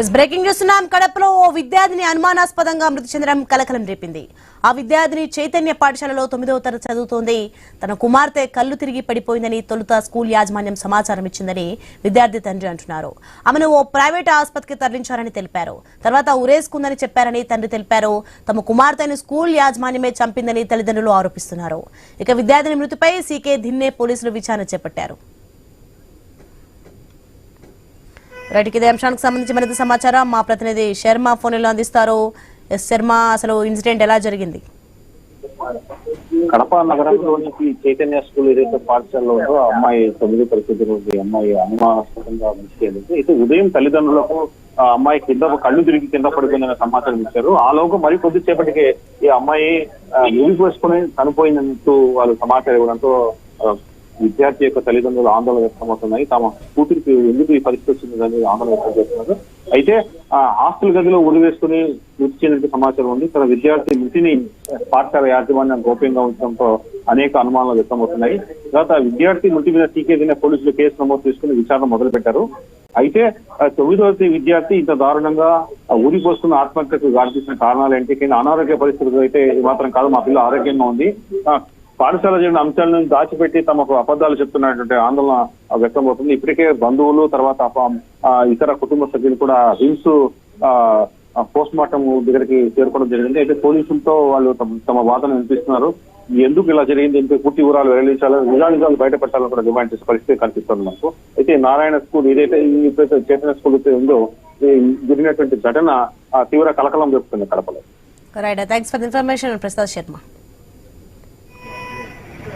Yes breaking చూస్తున్నాం కడపలో ఓ విద్యార్థిని అనుమానాస్పదంగా మృతి చెందడం కలకలం రేపింది. ఆ విద్యార్థిని చైతన్య పాఠశాలలో తొమ్మిదవ తరగతి చదువుతోంది. తన కుమార్తె కళ్ళు తిరిగి పడిపోయిందని తొలుత స్కూల్ యాజమాన్యం సమాచారం ఇచ్చిందని విద్యార్థి తండ్రి అంటున్నారు. ఆమెను ఓ ప్రైవేట్ ఆసుపత్రికి తరలించారని తెలిపారు. తర్వాత ఉరేసుకుందని చెప్పారని తండ్రి తెలిపారు. తమ కుమార్తెను స్కూల్ యాజమాన్యమే చంపిందని తల్లిదండ్రులు ఆరోపిస్తున్నారు. ఇక విద్యార్థిని మృతిపై సీకే ధిన్నే పోలీసులు విచారణ చేపట్టారు. రైట్ ఇదే అంశానికి సంబంధించి మరింత సమాచారం. మా ప్రతినిధి శర్మ ఫోన్లో అందిస్తారు. ఎస్ శర్మ అసలు ఇన్సిడెంట్ ఎలా జరిగింది? కడప నగరంలోని చైతన్య స్కూల్ ఏదైతే పాఠశాలలో ఉందో అమ్మాయి తొమ్మిది పరిస్థితి ఉంది అమ్మాయి అనుమానాస్పదంగా మృతి అయితే ఉదయం తల్లిదండ్రులకు ఆ అమ్మాయి కింద కళ్ళు తిరిగి కింద పడిపోయిందనే సమాచారం ఇచ్చారు. ఆ లోపు మరి కొద్దిసేపటికే ఈ అమ్మాయి ముగిపోసుకుని చనిపోయిందంటూ వాళ్ళు సమాచారం ఇవ్వడంతో విద్యార్థి యొక్క తల్లిదండ్రులు ఆందోళన వ్యక్తమవుతున్నాయి తమ కూతురికి ఎందుకు ఈ పరిస్థితి వచ్చింది ఆందోళన వ్యక్తం చేస్తున్నారు. అయితే ఆ హాస్టల్ గదిలో ఉరివేసుకుని మృతి చెందినట్టు సమాచారం ఉంది. తన విద్యార్థి మృతిని పాఠశాల యాజమాన్యం గోప్యంగా ఉంచడంతో అనేక అనుమానాలు వ్యక్తమవుతున్నాయి తర్వాత విద్యార్థి మృతి మీద టీకేదిన పోలీసులు కేసు నమోదు చేసుకుని విచారణ మొదలుపెట్టారు. అయితే ఆ తరగతి విద్యార్థి ఇంత దారుణంగా ఆ ఆత్మహత్యకు దారితీసిన కారణాలు ఏంటి? కానీ అనారోగ్య పరిస్థితులు అయితే మాత్రం కాదు. మా పిల్ల ఆరోగ్యంగా ఉంది. పాఠశాల జరిగిన అంశాలను దాచిపెట్టి తమకు అబద్ధాలు చెప్తున్నటువంటి ఆందోళన వ్యక్తమవుతుంది. ఇప్పటికే బంధువులు తర్వాత ఇతర కుటుంబ సభ్యులు కూడా హింస్ పోస్ట్ మార్టం దగ్గరికి చేరుకోవడం జరిగింది. అయితే పోలీసులతో వాళ్ళు తమ- వాదన వినిపిస్తున్నారు. ఎందుకు ఇలా జరిగింది? ఎందుకు పూర్తి వివరాలు వెల్లడించాలని నిజానిజాలు బయటపెట్టాలని కూడా డిమాండ్ చేసే పరిస్థితి కనిపిస్తుంది మనకు అయితే నారాయణ స్కూల్ ఏదైతే ఇప్పుడైతే చైతన్య స్కూల్ అయితే ఉందో జరిగినటువంటి ఘటన ఆ, తీవ్ర కలకలం చెప్తుంది కడపలో. Right thanks for information Prasad Sharma